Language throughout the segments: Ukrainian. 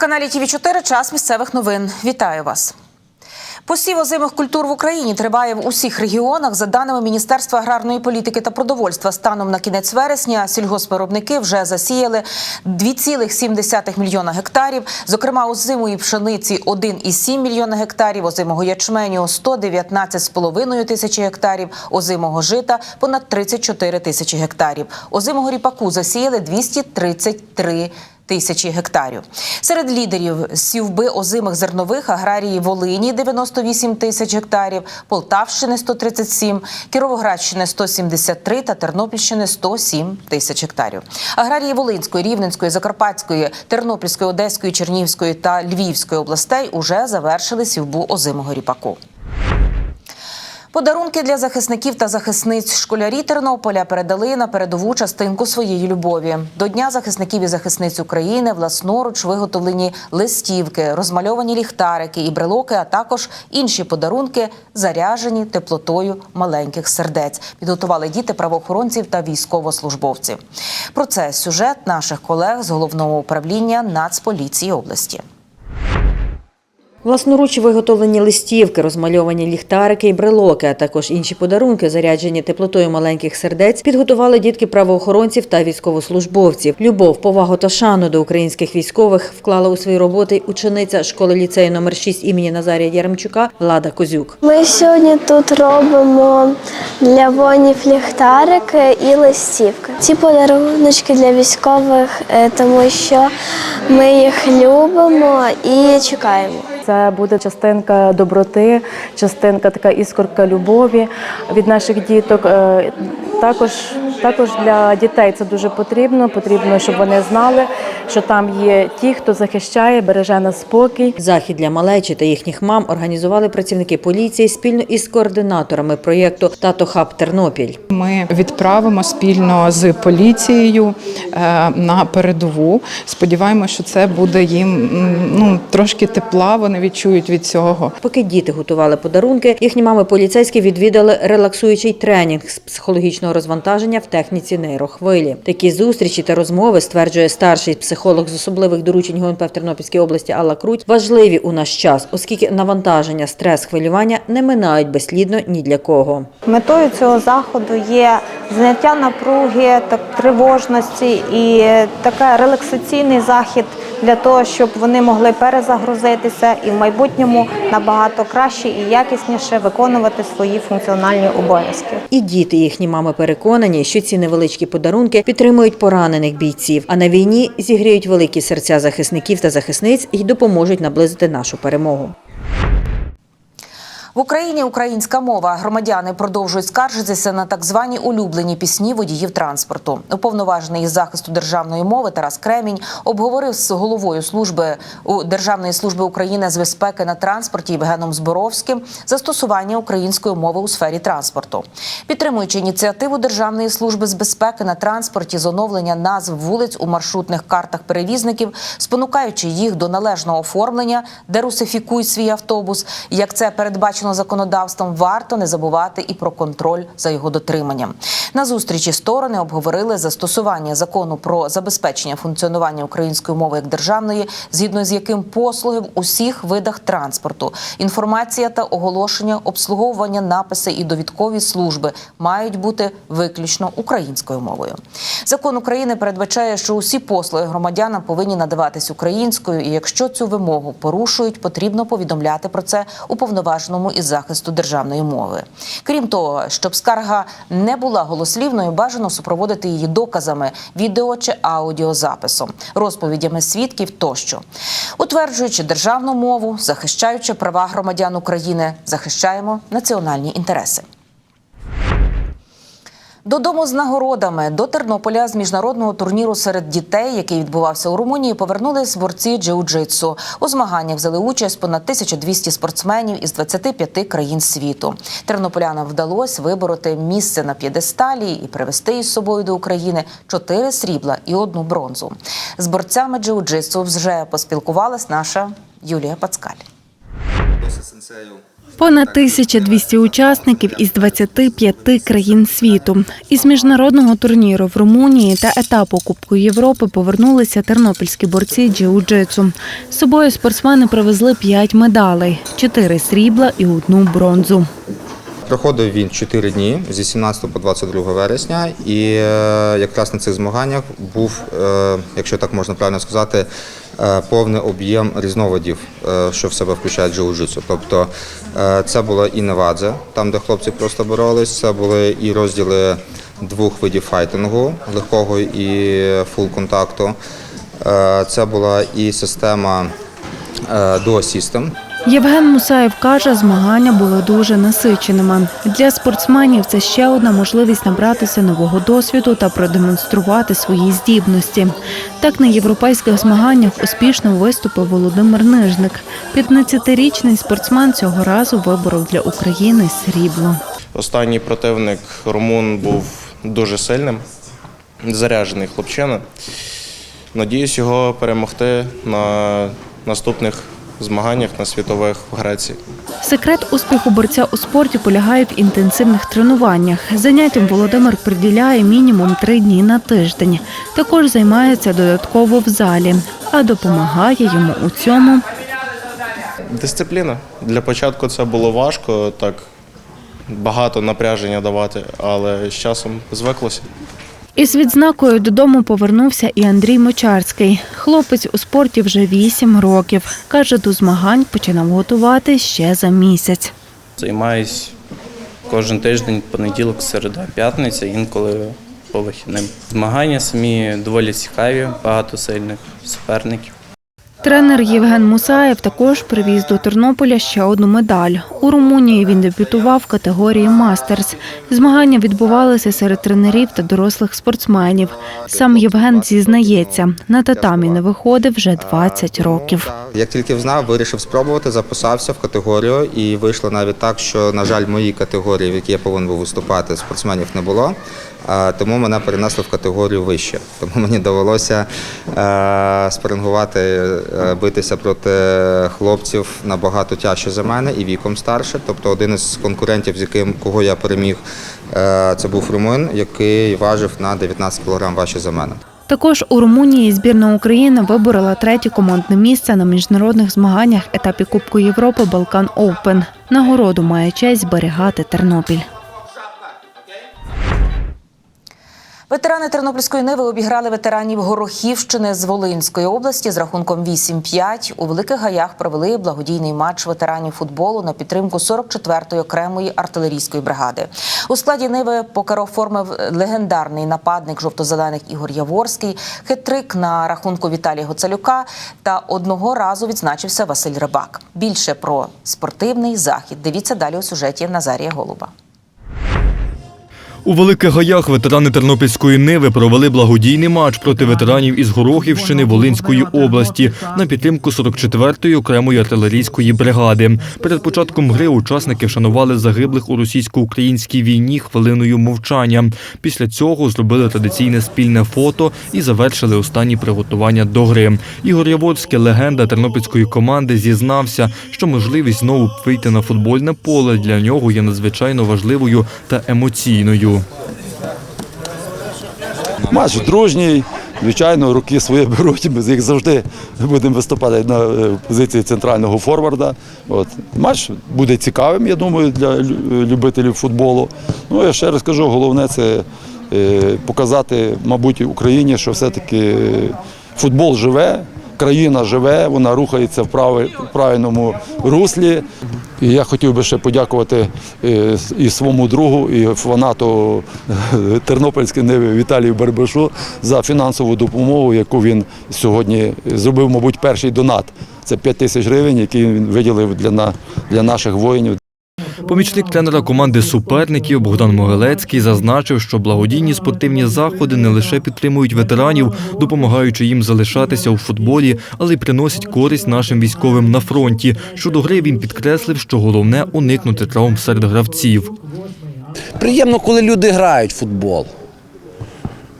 На каналі ТВ 4 час місцевих новин. Вітаю вас. Посів озимих культур в Україні триває в усіх регіонах. За даними Міністерства аграрної політики та продовольства, станом на кінець вересня сільгоспвиробники вже засіяли 2,7 мільйона гектарів. Зокрема, озимої пшениці 1,7 мільйона гектарів, озимого ячменю 119,5 тисячі гектарів, озимого жита понад 34 тисячі гектарів. Озимого ріпаку засіяли 233 тисячі гектарів. Серед лідерів сівби озимих зернових аграрії Волині 98 тисяч гектарів, Полтавщини 137, Кіровоградщини 173 та Тернопільщини 107 тисяч гектарів. Аграрії Волинської, Рівненської, Закарпатської, Тернопільської, Одеської, Чернігівської та Львівської областей уже завершили сівбу озимого ріпаку. Подарунки для захисників та захисниць школярі Тернополя передали на передову частинку своєї любові. До Дня захисників і захисниць України власноруч виготовлені листівки, розмальовані ліхтарики і брелоки, а також інші подарунки, заряжені теплотою маленьких сердець. Підготували діти правоохоронців та військовослужбовців. Про це сюжет наших колег з головного управління Нацполіції області. Власноруч виготовлені листівки, розмальовані ліхтарики і брелоки, а також інші подарунки, заряджені теплотою маленьких сердець, підготували дітки правоохоронців та військовослужбовців. Любов, повагу та шану до українських військових вклала у свої роботи учениця школи ліцею номер 6 імені Назарія Яремчука Влада Козюк. Ми сьогодні тут робимо для воїнів ліхтарики і листівки. Ці подарунки для військових, е, тому що ми їх любимо і чекаємо. Це буде частинка доброти, частинка така іскорка любові від наших діток. Е, Також, також для дітей це дуже потрібно. Потрібно, щоб вони знали, що там є ті, хто захищає, береже нас спокій. Захід для малечі та їхніх мам організували працівники поліції спільно із координаторами проєкту Тато Хаб Тернопіль. Ми відправимо спільно з поліцією е, на передову. Сподіваємося, що це буде їм ну трошки тепла. Вони відчують від цього. Поки діти готували подарунки, їхні мами поліцейські відвідали релаксуючий тренінг з психологічного розвантаження в техніці нейрохвилі. Такі зустрічі та розмови, стверджує старший психолог з особливих доручень ГУНП в Тернопільській області Алла Круть, важливі у наш час, оскільки навантаження, стрес, хвилювання не минають безслідно ні для кого. Метою цього заходу є зняття напруги, так тривожності і така релаксаційний захід для того, щоб вони могли перезагрузитися і в майбутньому набагато краще і якісніше виконувати свої функціональні обов'язки. І діти, їхні мами переконані, що ці невеличкі подарунки підтримують поранених бійців, а на війні зігріють великі серця захисників та захисниць і допоможуть наблизити нашу перемогу. В Україні українська мова. Громадяни продовжують скаржитися на так звані улюблені пісні водіїв транспорту. Уповноважений із захисту державної мови Тарас Кремінь обговорив з головою служби у Державної служби України з безпеки на транспорті Євгеном Зборовським застосування української мови у сфері транспорту, підтримуючи ініціативу Державної служби з безпеки на транспорті з оновлення назв вулиць у маршрутних картах перевізників, спонукаючи їх до належного оформлення, де русифікуй свій автобус, як це передбачено законодавством, варто не забувати і про контроль за його дотриманням. На зустрічі сторони обговорили застосування закону про забезпечення функціонування української мови як державної, згідно з яким послуги в усіх видах транспорту, інформація та оголошення, обслуговування, написи і довідкові служби мають бути виключно українською мовою. Закон України передбачає, що усі послуги громадянам повинні надаватись українською, і якщо цю вимогу порушують, потрібно повідомляти про це уповноваженому із захисту державної мови. Крім того, щоб скарга не була голослівною, бажано супроводити її доказами, відео чи аудіозаписом, розповідями свідків тощо, утверджуючи державну мову, захищаючи права громадян України, захищаємо національні інтереси. Додому з нагородами до Тернополя з міжнародного турніру серед дітей, який відбувався у Румунії, повернулись борці джиу-джитсу. У змаганнях взяли участь понад 1200 спортсменів із 25 країн світу. Тернополянам вдалося вибороти місце на п'єдесталі і привезти із собою до України чотири срібла і одну бронзу. З борцями джиу-джитсу вже поспілкувалась наша Юлія Пацкаль. Понад 1200 учасників із 25 країн світу. Із міжнародного турніру в Румунії та етапу Кубку Європи повернулися тернопільські борці джиу-джитсу. З собою спортсмени привезли 5 медалей: 4 срібла і одну бронзу. Проходив він 4 дні з 18 по 22 вересня, і е, якраз на цих змаганнях був, е, якщо так можна правильно сказати, повний об'єм різновидів, е, що в себе включає джиу-джитсу. Тобто е, це була і невадзе, там де хлопці просто боролись, це були і розділи двох видів файтингу, легкого і фул контакту. Е, Це була і система е, System, Євген Мусаєв каже, змагання були дуже насиченими. Для спортсменів це ще одна можливість набратися нового досвіду та продемонструвати свої здібності. Так на європейських змаганнях успішно виступив Володимир Нижник. 15-річний спортсмен цього разу виборов для України срібло. Останній противник румун був дуже сильним, заряджений хлопчина. Надіюсь його перемогти на наступних змаганнях на світових в Греції. Секрет успіху борця у спорті полягає в інтенсивних тренуваннях. Заняттям Володимир приділяє мінімум три дні на тиждень. Також займається додатково в залі, а допомагає йому у цьому Дисципліна. Для початку це було важко, так багато напряження давати, але з часом звиклося. Із відзнакою додому повернувся і Андрій Мочарський. Хлопець у спорті вже вісім років. Каже, до змагань починав готувати ще за місяць. Займаюсь кожен тиждень, понеділок, середа, п'ятниця, інколи по вихідним. Змагання самі доволі цікаві, багато сильних суперників. Тренер Євген Мусаєв також привіз до Тернополя ще одну медаль. У Румунії він дебютував в категорії мастерс. Змагання відбувалися серед тренерів та дорослих спортсменів. Сам Євген зізнається, на татамі не виходив вже 20 років. Як тільки взнав, вирішив спробувати, записався в категорію і вийшло навіть так, що, на жаль, в моїй категорії, в якій я повинен був виступати, спортсменів не було. Тому мене перенесли в категорію вище. Тому мені довелося е, спарингувати, е, битися проти хлопців набагато тяжче за мене і віком старше. Тобто один із конкурентів, з яким кого я переміг, е, це був румун, який важив на 19 кг важче за мене. Також у Румунії збірна України виборола третє командне місце на міжнародних змаганнях етапі Кубку Європи Балкан Оупен. Нагороду має честь зберігати Тернопіль. Ветерани Тернопільської Ниви обіграли ветеранів Горохівщини з Волинської області з рахунком 8-5. У Великих Гаях провели благодійний матч ветеранів футболу на підтримку 44-ї окремої артилерійської бригади. У складі Ниви покер оформив легендарний нападник жовто-зелених Ігор Яворський, хитрик на рахунку Віталія Гоцалюка та одного разу відзначився Василь Рибак. Більше про спортивний захід дивіться далі у сюжеті Назарія Голуба. У Великих Гаях ветерани Тернопільської Ниви провели благодійний матч проти ветеранів із Горохівщини Волинської області на підтримку 44-ї окремої артилерійської бригади. Перед початком гри учасники вшанували загиблих у російсько-українській війні хвилиною мовчання. Після цього зробили традиційне спільне фото і завершили останні приготування до гри. Ігор Яворський, легенда тернопільської команди, зізнався, що можливість знову вийти на футбольне поле для нього є надзвичайно важливою та емоційною. Матч дружній. Звичайно, руки свої беруть, ми їх завжди будемо виступати на е, позиції центрального форварда. От. Матч буде цікавим, я думаю, для любителів футболу. Ну, я ще раз кажу, головне це е, показати, мабуть, Україні, що все-таки футбол живе, країна живе, вона рухається в прави- в правильному руслі. І я хотів би ще подякувати е, і своєму другу, і фанату е, Тернопільської Ниви Віталію Барбашу за фінансову допомогу, яку він сьогодні зробив, мабуть, перший донат. Це 5 тисяч гривень, який він виділив для, для наших воїнів. Помічник тренера команди суперників Богдан Могилецький зазначив, що благодійні спортивні заходи не лише підтримують ветеранів, допомагаючи їм залишатися у футболі, але й приносять користь нашим військовим на фронті. Щодо гри він підкреслив, що головне уникнути травм серед гравців. Приємно, коли люди грають в футбол.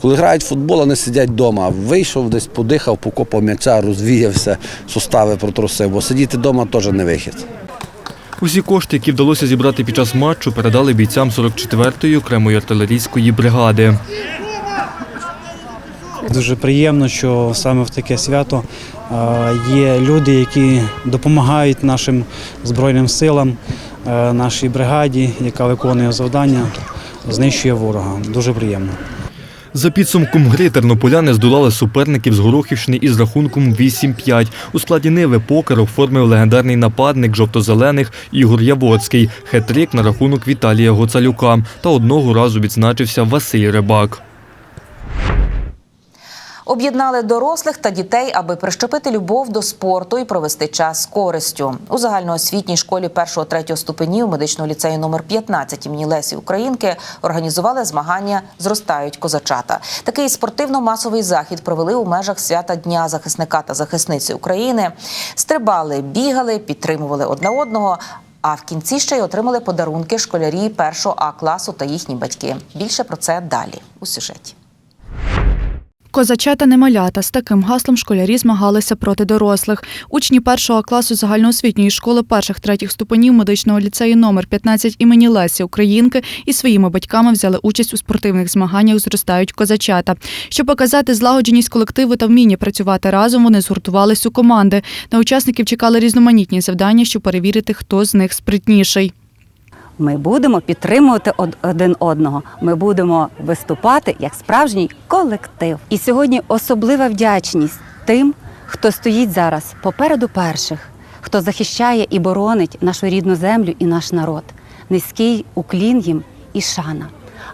Коли грають в футбол, не сидять вдома. Вийшов десь, подихав, покопав м'яча, розвіявся, сустави протрусив, бо сидіти вдома теж не вихід. Усі кошти, які вдалося зібрати під час матчу, передали бійцям 44-ї окремої артилерійської бригади. Дуже приємно, що саме в таке свято є люди, які допомагають нашим Збройним силам, нашій бригаді, яка виконує завдання, знищує ворога. Дуже приємно. За підсумком гри тернополяни здолали суперників з Горохівщини із рахунком 8-5. У складі Ниви покер оформив легендарний нападник жовто-зелених Ігор Явоцький, хет-трик на рахунок Віталія Гоцалюка та одного разу відзначився Василь Рибак. Об'єднали дорослих та дітей, аби прищепити любов до спорту і провести час з користю. У загальноосвітній школі 1-3 ступенів медичного ліцею номер 15 імені Лесі Українки організували змагання Зростають козачата. Такий спортивно-масовий захід провели у межах свята Дня захисника та захисниці України. Стрибали, бігали, підтримували одне одного. А в кінці ще й отримали подарунки школярі першого А класу та їхні батьки. Більше про це далі у сюжеті. Козачата не малята з таким гаслом школярі змагалися проти дорослих. Учні першого класу загальноосвітньої школи перших третіх ступенів медичного ліцею номер 15 імені Лесі Українки і своїми батьками взяли участь у спортивних змаганнях Зростають козачата. Щоб показати злагодженість колективу та вміння працювати разом, вони згуртувались у команди. На учасників чекали різноманітні завдання, щоб перевірити, хто з них спритніший. Ми будемо підтримувати один одного. Ми будемо виступати як справжній колектив. І сьогодні особлива вдячність тим, хто стоїть зараз попереду перших, хто захищає і боронить нашу рідну землю і наш народ. Низький уклін їм і шана.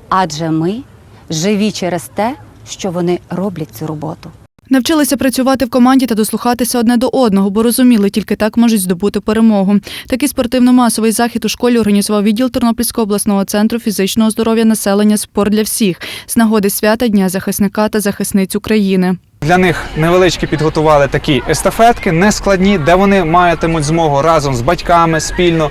Адже ми живі через те, що вони роблять цю роботу. Навчилися працювати в команді та дослухатися одне до одного, бо розуміли, тільки так можуть здобути перемогу. Такий спортивно-масовий захід у школі організував відділ Тернопільського обласного центру фізичного здоров'я населення Спорт для всіх з нагоди свята Дня захисника та захисниць України. Для них невеличкі підготували такі естафетки, нескладні, де вони матимуть змогу разом з батьками спільно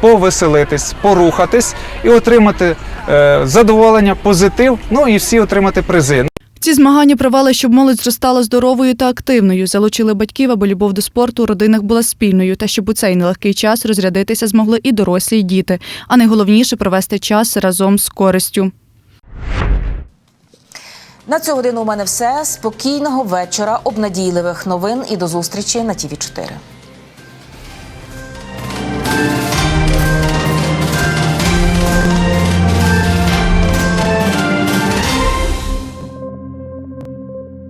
повеселитись, порухатись і отримати е, задоволення, позитив. Ну і всі отримати призи. Ці змагання провели, щоб молодь зростала здоровою та активною. Залучили батьків, аби любов до спорту у родинах була спільною, та щоб у цей нелегкий час розрядитися змогли і дорослі, і діти. А найголовніше провести час разом з користю. На цю годину у мене все. Спокійного вечора, обнадійливих новин і до зустрічі на ТІВІ 4